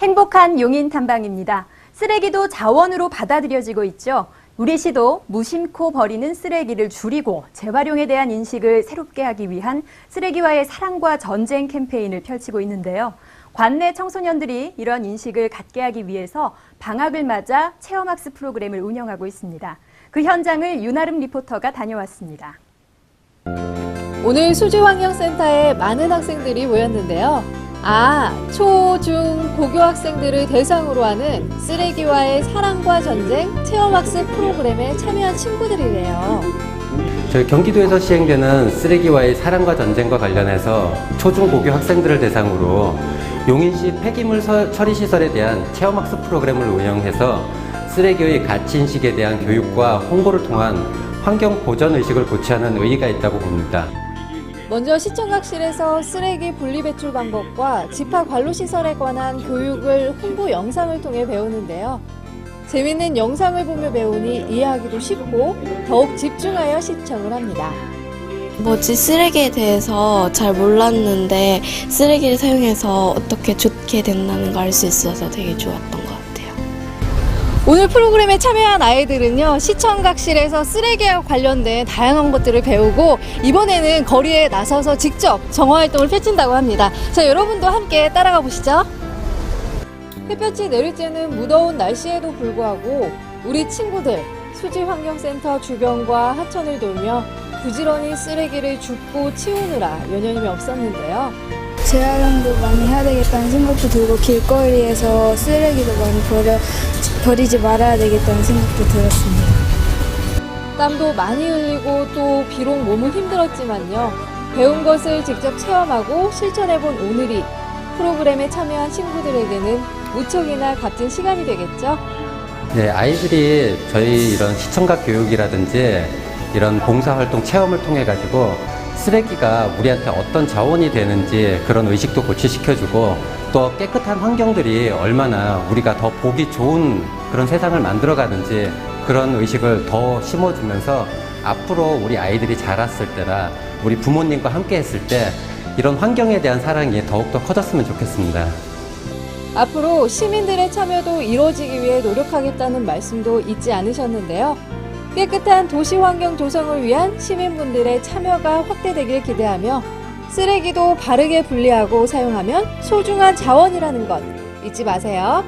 행복한 용인 탐방입니다. 쓰레기도 자원으로 받아들여지고 있죠. 우리 시도 무심코 버리는 쓰레기를 줄이고 재활용에 대한 인식을 새롭게 하기 위한 쓰레기와의 사랑과 전쟁 캠페인을 펼치고 있는데요. 관내 청소년들이 이런 인식을 갖게 하기 위해서 방학을 맞아 체험학습 프로그램을 운영하고 있습니다. 그 현장을 윤아름 리포터가 다녀왔습니다. 오늘 수지환경센터에 많은 학생들이 모였는데요. 아, 초, 중, 고교 학생들을 대상으로 하는 쓰레기와의 사랑과 전쟁 체험학습 프로그램에 참여한 친구들이래요. 저희 경기도에서 시행되는 쓰레기와의 사랑과 전쟁과 관련해서 초중 고교 학생들을 대상으로 용인시 폐기물 서- 처리 시설에 대한 체험학습 프로그램을 운영해서 쓰레기의 가치 인식에 대한 교육과 홍보를 통한 환경 보전 의식을 고취하는 의의가 있다고 봅니다. 먼저 시청각실에서 쓰레기 분리 배출 방법과 집합 관로 시설에 관한 교육을 홍보 영상을 통해 배우는데요. 재밌는 영상을 보며 배우니 이해하기도 쉽고 더욱 집중하여 시청을 합니다. 뭐지 쓰레기에 대해서 잘 몰랐는데 쓰레기를 사용해서 어떻게 좋게 된다는 걸 알 수 있어서 되게 좋았던 것 같아요. 오늘 프로그램에 참여한 아이들은요, 시청각실에서 쓰레기와 관련된 다양한 것들을 배우고, 이번에는 거리에 나서서 직접 정화활동을 펼친다고 합니다. 자, 여러분도 함께 따라가 보시죠. 햇볕이 내리쬐는 무더운 날씨에도 불구하고, 우리 친구들, 수지환경센터 주변과 하천을 돌며 부지런히 쓰레기를 줍고 치우느라 여념이 없었는데요. 재활용도 많이 해야 되겠다는 생각도 들고 길거리에서 쓰레기도 많이 버려, 버리지 말아야 되겠다는 생각도 들었습니다. 땀도 많이 흘리고 또 비록 몸은 힘들었지만요. 배운 것을 직접 체험하고 실천해본 오늘이 프로그램에 참여한 친구들에게는 무척이나 값진 시간이 되겠죠. 네, 아이들이 저희 이런 시청각 교육이라든지 이런 봉사활동 체험을 통해 가지고 쓰레기가 우리한테 어떤 자원이 되는지 그런 의식도 고취시켜주고 또 깨끗한 환경들이 얼마나 우리가 더 보기 좋은 그런 세상을 만들어가는지 그런 의식을 더 심어주면서 앞으로 우리 아이들이 자랐을 때나 우리 부모님과 함께 했을 때 이런 환경에 대한 사랑이 더욱더 커졌으면 좋겠습니다. 앞으로 시민들의 참여도 이루어지기 위해 노력하겠다는 말씀도 잊지 않으셨는데요. 깨끗한 도시 환경 조성을 위한 시민분들의 참여가 확대되길 기대하며 쓰레기도 바르게 분리하고 사용하면 소중한 자원이라는 것 잊지 마세요.